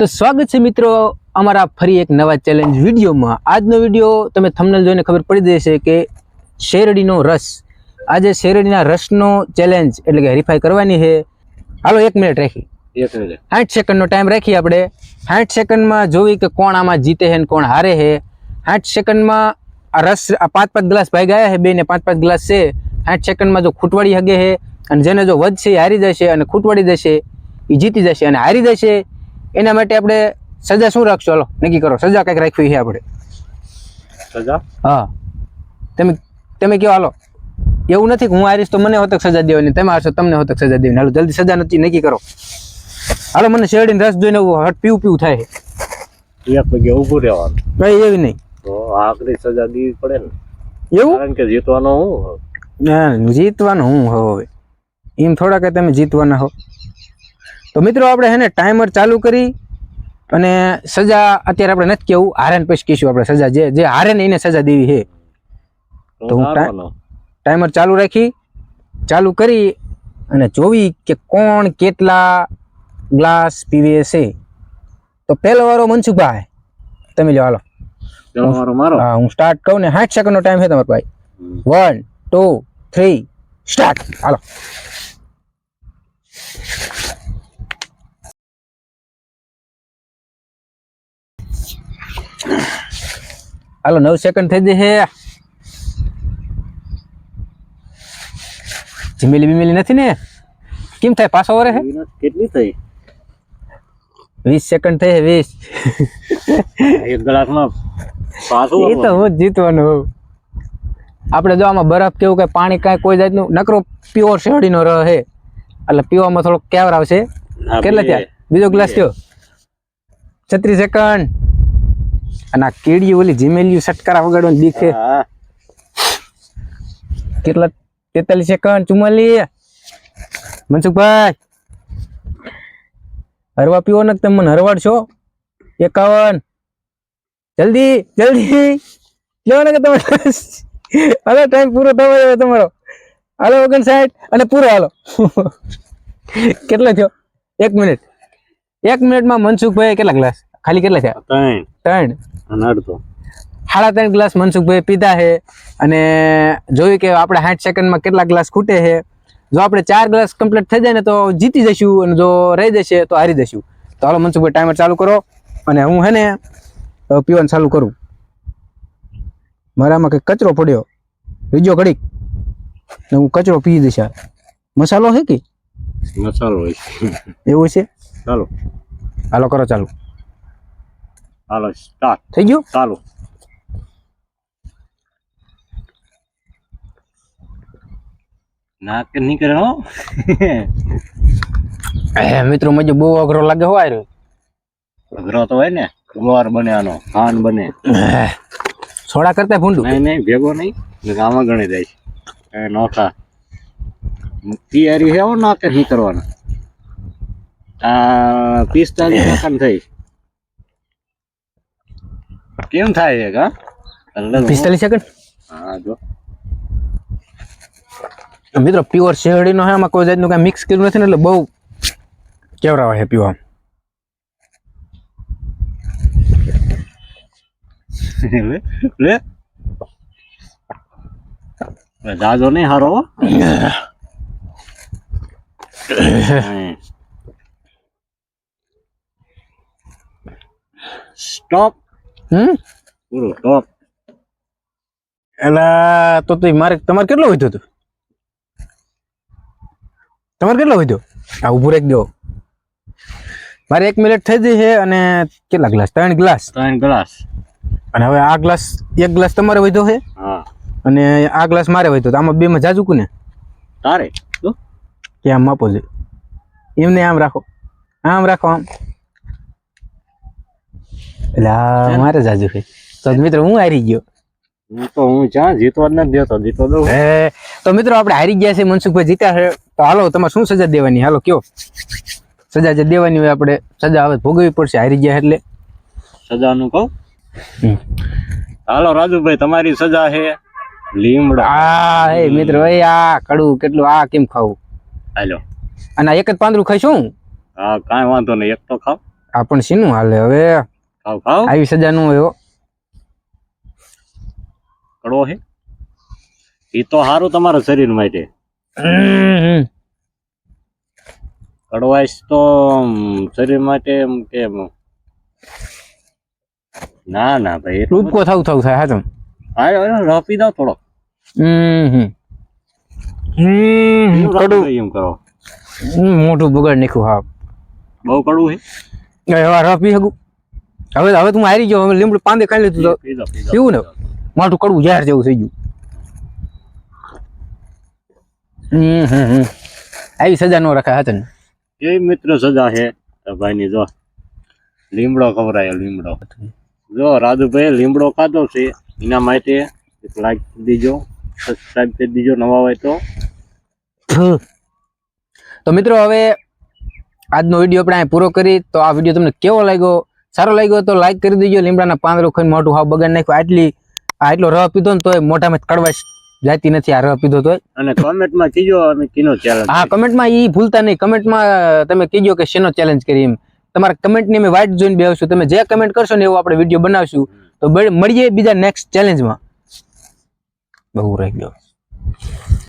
તો સ્વાગત છે મિત્રો અમારા ફરી એક નવા ચેલેન્જ વિડીયોમાં. આજનો વીડિયો તમે થંબનેલ જોઈને ખબર પડી જશે કે શેરડીનો રસ. આજે શેરડીના રસનો ચેલેન્જ એટલે કે હરીફાઈ કરવાની છે. હાલો એક મિનિટ રાખી. સાઠ સેકન્ડનો ટાઈમ રાખી આપણે. સાઠ સેકન્ડમાં જોવી કે કોણ આમાં જીતે છે ને કોણ હારે છે. સાઠ સેકન્ડમાં આ રસ આ પાંચ પાંચ ગ્લાસ ભાઈ ગયા છે બે ને પાંચ પાંચ ગ્લાસ છે. સાઠ સેકન્ડમાં જો ખૂટવાડી હગે છે અને જેને જો વધશે એ હારી જશે અને ખૂટવાડી જશે એ જીતી જશે અને હારી જશે. એના માટે આપણે સજા શું રાખશો? હાલો નક્કી કરો. સજા કંઈક રાખવી છે આપણે. સજા? હા. તમે તમે કહો હાલો. એવું નથી કે હું હારીશ તો મને હોતક સજા દેવાની તમે હારશો તમને હોતક સજા દેવાની. હાલો જલ્દી સજા નથી નક્કી કરો. હાલો મને શેરડીને રસ જોઈને હટ પીવું પીવું થાય એક પગે ઊભું રહેવાનું. કઈ એવી નહીં. તો આખરી સજા દેવી પડે ને. એવું? કારણ કે જીતવાનો હું ના, જીતવાનું હું હો હવે. એમ થોડા કે તમે જીતવાના હો. તો મિત્રો આપણે એને ટાઈમર ચાલુ કરી અને સજા અત્યારે આપણે નથી કેવું હારે ને પછી કહીશું આપણે સજા. જે જે હારે ને એને સજા દેવી છે. તો હું ટાઈમર ચાલુ રાખી ચાલુ કરી અને જોવી કે કોણ કેટલા ગ્લાસ પીવે છે. તો પહેલો વારો મનસુખભાઈ. તમે લો હાલો. હા હું સ્ટાર્ટ કહું ને સાઠ સેકન્ડનો ટાઈમ છે તમારો ભાઈ. વન ટુ થ્રી સ્ટાર્ટ હાલો. હાલો નવ સેકન્ડ થઈ જશે જીમેલી બીમેલી નથી ને કેમ થાય પાછો વરે છે કેટલી થઈ વીસ સેકન્ડ થઈ છે વીસ એક ગ્લાસમાં પાછું એ તો હું જ જીતવાનું હોઉં આપણે જો આમાં બરફ કેવું કઈ પાણી કાંઈ કોઈ જાતનું નકરો પ્યોર શેરડીનો રહ છે એટલે પીવામાં થોડોક કેવર આવશે હા, કેટલા બે. થયા બીજો ગ્લાસ થયો છત્રીસ સેકન્ડ અને આ કેડી ઓલી જીમેલિયું સટકારા વગાડવાની દીખ છે. કેટલા તેતાલીસ સેકન્ડ ચુમ્માલી મનસુખભાઈ હરવા પીવો ને તમે મને હરવાડશો? એકાવન. જલ્દી જલ્દી. લ્યો ને કે તમે હાલો ટાઈમ પૂરો થવા તમારો. હાલો ઓગણસાઠ અને પૂરો હાલો. કેટલો થયો? એક મિનિટ. એક મિનિટમાં મનસુખભાઈ કેટલા ગ્લાસ? ખાલી કેટલા થયા? ત્રણ. ત્રણ. અને અડધો. સાડા ત્રણ ગ્લાસ મનસુખભાઈ પીધા છે. અને જોયું કે આપણે સાઠ સેકન્ડમાં કેટલા ગ્લાસ ખૂટે છે. જો આપણે ચાર ગ્લાસ કમ્પ્લીટ થઈ જાય ને તો જીતી જશું અને જો રહી જશે તો હારી જશું. તો હાલો મનસુખભાઈ ટાઈમર ચાલુ કરો. અને હું હે ને પીવાનું ચાલુ કરું. મારામાં કંઈક કચરો પડ્યો. બીજો ઘડીક. ને હું કચરો પી દઈશ. મસાલો છે કે? મસાલો એવું છે? ચાલો. હાલો કરો ચાલુ. હાલો સ્ટાર્ટ થઈ ગયું ચાલો નાક કે નહીં એ મિત્રો મજો બહુ અઘરો લાગે હો આર્યો અઘરો તો હોય ને ગોર બને આનો ખાન બને છોડા કરતા ભૂંડું નહીં નહીં ભેગો નહીં ગામમાં ગણી જાય છે એ નોખા તૈયારી છે ના કે નહીં કરવાનો આ પિસ્તાલીસ સેકન્ડ થઈ કેમ થાય છે કા? એટલે હું- પિસ્તાલીસ સેકન્ડ હા જો. મિત્રો પ્યોર શેરડીનો હે આમાં કોઈ જાતનું કાંઈ મિક્સ કર્યું નથી ને એટલે બહુ કેવરાવા છે પીવા લે લે. જાજો નહીં હારો હો. હમ. સ્ટોપ હમ? પૂરું ટોપ. એટલે તો તો મારે તમારે કેટલો વધ્યો હતો? તમારે કેટલો વધ્યો? આ ઊભું રાખી દો. મારે એક મિનિટ થઈ ગઈ છે અને કેટલા ગ્લાસ ત્રણ ગ્લાસ ત્રણ ગ્લાસ અને હવે આ ગ્લાસ એક ગ્લાસ તમારે વધ્યો છે? અને આ ગ્લાસ મારે વધ્યો તો આમાં બેમાં જાજુ ને તારે કે આમ માપો છે. એમને આમ રાખો. આમ રાખો આમ. એટલે આ મારે જાજુ છે તો મિત્રો હું હારી ગયો? હું તો હું જ્યાં જીતવા જ નથી દેતો જીતો દઉં. હે તો મિત્રો આપણે હારી ગયા છે મનસુખભાઈ જીત્યા છે. તો હાલો તમારે શું સજા દેવાની? હાલો કયો? સજા જે દેવાની હોય આપણે સજા હવે ભોગવવી પડશે હારી ગયા એટલે. સજાનું કહું. હાલો રાજુભાઈ તમારી સજા છે. લીમડા. આ હે મિત્રો એ આ કડવું કેટલું આ કેમ ખાવું? હાલો. અને એક જ પાંદરું ખાઈશું? હા કાંઈ વાંધો નહીં એક તો ખાવ. આ પણ શીનું હાલે હવે. ખાવ હાવ આવી સજા નું હોય હો. કડવો છે એ તો સારું તમારા શરીર માટે. હમ. તો શરીર માટે એમ કે ના ના ભાઈ એટલું કો થવું થવું થાય હા તમ. હા રફી દો થોડો હમ હમ. હમ કડું એમ કરો. હમ, મોઢું બગાડ નાખ્યું હા. બહુ કડવું છે એવા રફી શકું હવે હવે તું હારી ગયો હવે લીમડું પાંદે ખાઈ લીધું પીવું ને? માથું કડવું જાહેર જેવું થઈ ગયું. હમ. આવી સજા નો રખાય ને. એ મિત્ર સજા છે. ભાઈની જો લીમડો ખવરાયો લીમડો. જો રાજુભાઈ લીમડો ખાધો છે એના માટે એક લાઈક દીજો સબસ્ક્રાઇબ કરી દીજો નવા હોય તો. તો મિત્રો હવે આજનો વીડિયો આપણે પૂરો કરી. તો આ વીડિયો તમને કેવો લાગ્યો? સારો લાગ્યો તો લાઈક કરી દેજો લીમડાના પાંદડો ખાઈને મોઢું હાવ બગાડ નાખ્યું. આટલી આટલો રવા પીધો ને તોય મોઢામાં કડવાશ જાતી નથી આ રવા પીધો તોય. અને કોમેન્ટમાં કીજો અમે કીનો ચેલેન્જ હા કમેન્ટમાં ઈ ભૂલતા નહીં. કમેન્ટમાં તમે કીજો કે શેનો ચેલેન્જ કરી એમ. તમારા કમેન્ટની અમે વાઇટ જોઈને બેસશું તમે જે કમેન્ટ કરશો ને એવો આપણે વીડિયો બનાવશું. તો મળીએ બીજા નેક્સ્ટ ચેલેન્જમાં બહુ રહી ગયો.